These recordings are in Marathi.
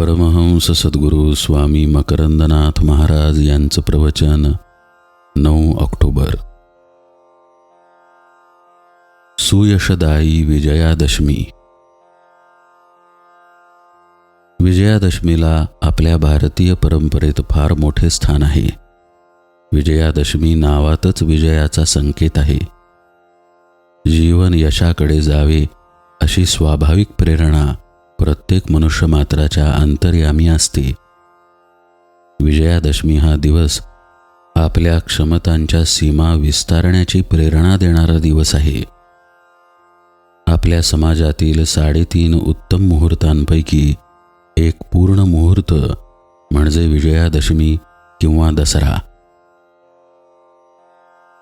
परमहंस सद्गुरू स्वामी मकरंदनाथ महाराज यांचं प्रवचन नऊ ऑक्टोबर. सुयशदायी विजयादशमी. विजयादशमीला आपल्या भारतीय परंपरेत फार मोठे स्थान आहे. विजयादशमी नावातच विजयाचा संकेत आहे. जीवन यशाकडे जावे अशी स्वाभाविक प्रेरणा प्रत्येक मनुष्य मात्राच्या अंतर्यामी असते. विजयादशमी हा दिवस आपल्या क्षमतांच्या सीमा विस्तारण्याची प्रेरणा देणारा दिवस आहे. आपल्या समाजातील साडेतीन उत्तम मुहूर्तांपैकी एक पूर्ण मुहूर्त म्हणजे विजयादशमी किंवा दसरा.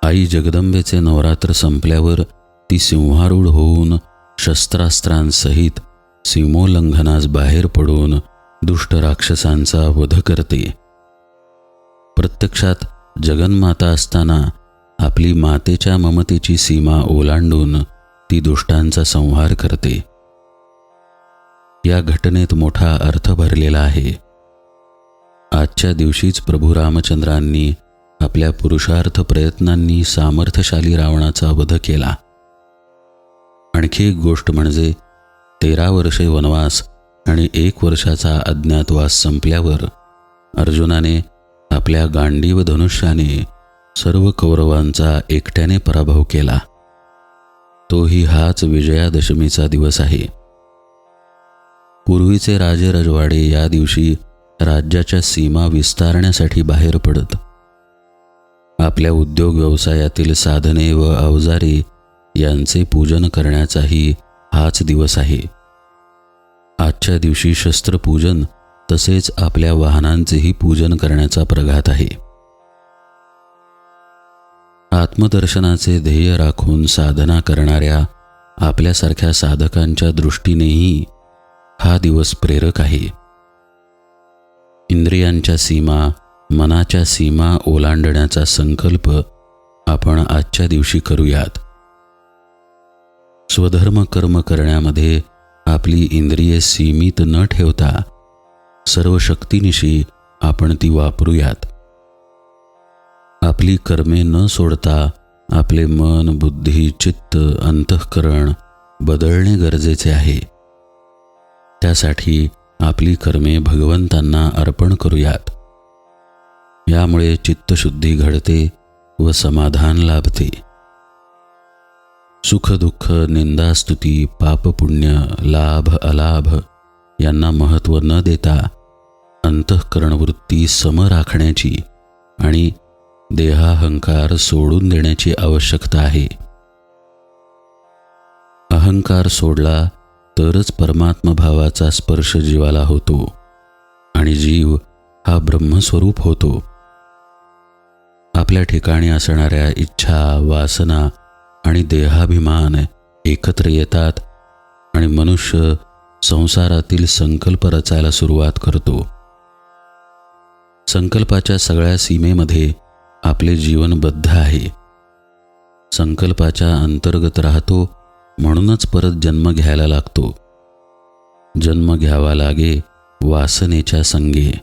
आई जगदंबेचे नवरात्र संपल्यावर ती सिंहारूढ होऊन शस्त्रास्त्रांसहित सीमोल्लंघनास बाहेर पडून दुष्ट राक्षसांचा वध करते. प्रत्यक्षात जगन्माता असताना आपली मातेच्या ममतेची सीमा ओलांडून ती दुष्टांचा संहार करते. या घटनेत मोठा अर्थ भरलेला आहे. आजच्या दिवशीच प्रभू रामचंद्रांनी आपल्या पुरुषार्थ प्रयत्नांनी सामर्थ्यशाली रावणाचा वध केला. आणखी एक गोष्ट म्हणजे तेरा वर्षे वनवास आणि एक वर्षाचा अज्ञातवास संपल्यावर अर्जुनाने आपल्या गांडीव धनुष्याने सर्व कौरवांचा एकट्याने पराभव केला. तोही हाच विजयादशमीचा दिवस आहे. पूर्वीचे राजे रजवाडे या दिवशी राज्याच्या सीमा विस्तारण्यासाठी बाहेर पडत आपल्या उद्योग व्यवसायातील साधने व अवजारे यांचे पूजन करण्याचाही हाच दिवस आहे. आजच्या दिवशी शस्त्रपूजन तसेच आपल्या वाहनांचेही पूजन करण्याचा प्रघात आहे. आत्मदर्शनाचे ध्येय राखून साधना करणाऱ्या आपल्यासारख्या साधकांच्या दृष्टीनेही हा दिवस प्रेरक आहे. इंद्रियांच्या सीमा मनाच्या सीमा ओलांडण्याचा संकल्प आपण आजच्या दिवशी करूयात. स्वधर्म कर्म करण्यामध्ये आपली इंद्रिये सीमित न ठेवता सर्व शक्तीनिशी आपण ती वापरूयात. आपली कर्मे न सोडता आपले मन बुद्धी चित्त अंतःकरण बदलणे गरजेचे आहे. त्यासाठी आपली कर्मे भगवंतांना अर्पण करूयात. यामुळे चित्तशुद्धी घडते व समाधान लाभते. सुखदुःख निंदास्तुती पापपुण्य लाभ अलाभ यांना महत्त्व न देता अंतःकरणवृत्ती सम राखण्याची आणि देहाहंकार सोडून देण्याची आवश्यकता आहे. अहंकार सोडला तरच परमात्मभावाचा स्पर्श जीवाला होतो आणि जीव हा ब्रह्मस्वरूप होतो. आपल्या ठिकाणी असणाऱ्या इच्छा वासना आणि देहाभिमान एकत्र येतात आणि मनुष्य संसारातील संकल्प रचायला सुरुवात करतो. संकल्पाच्या सगळ्या सीमेमध्ये आपले जीवन बद्ध आहे. संकल्पाच्या अंतर्गत राहतो म्हणूनच परत जन्म घ्यायला लागतो. जन्म घ्यावा लागे वासनेच्या संगे.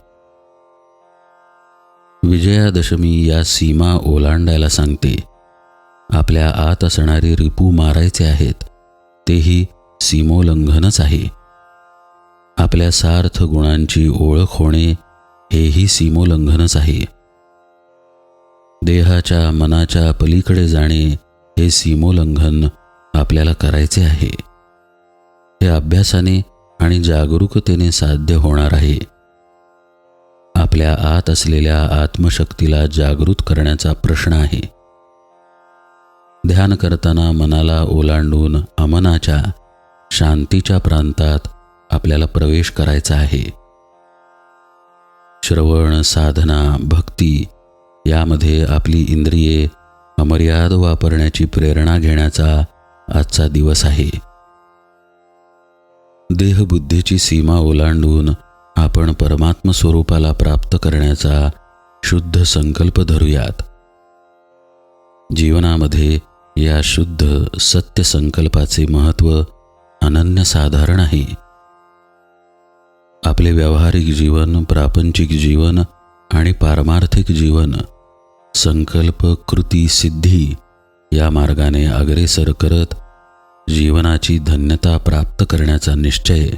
विजयादशमी या सीमा ओलांडायला सांगते. आपल्या आत असणारे रिपू मारायचे आहेत तेही सीमोल्लंघनच आहे. आपल्या सार्थ गुणांची ओळख होणे हेही सीमोल्लंघनच आहे. देहाच्या मनाच्या पलीकडे जाणे हे सीमोल्लंघन आपल्याला करायचे आहे. हे अभ्यासाने आणि जागरूकतेने साध्य होणार आहे. आपल्या आत असलेल्या आत्मशक्तीला जागृत करण्याचा प्रश्न आहे. ध्यान करताना मनाला ओलांडून अमनाच्या शांतीच्या प्रांतात आपल्याला प्रवेश करायचा आहे. श्रवण साधना भक्ती यामध्ये आपली इंद्रिये अमर्याद वापरण्याची प्रेरणा घेण्याचा आजचा दिवस आहे. देहबुद्धीची सीमा ओलांडून आपण परमात्म स्वरूपाला प्राप्त करण्याचा शुद्ध संकल्प धरूयात. जीवनामध्ये या शुद्ध सत्य संकल्पाचे महत्त्व अनन्यसाधारण आहे. आपले व्यावहारिक जीवन प्रापंचिक जीवन आणि पारमार्थिक जीवन संकल्प कृती सिद्धी या मार्गाने अग्रेसर करत जीवनाची धन्यता प्राप्त करण्याचा निश्चय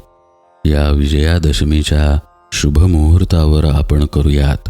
या विजयादशमीच्या शुभमुहूर्तावर आपण करूयात.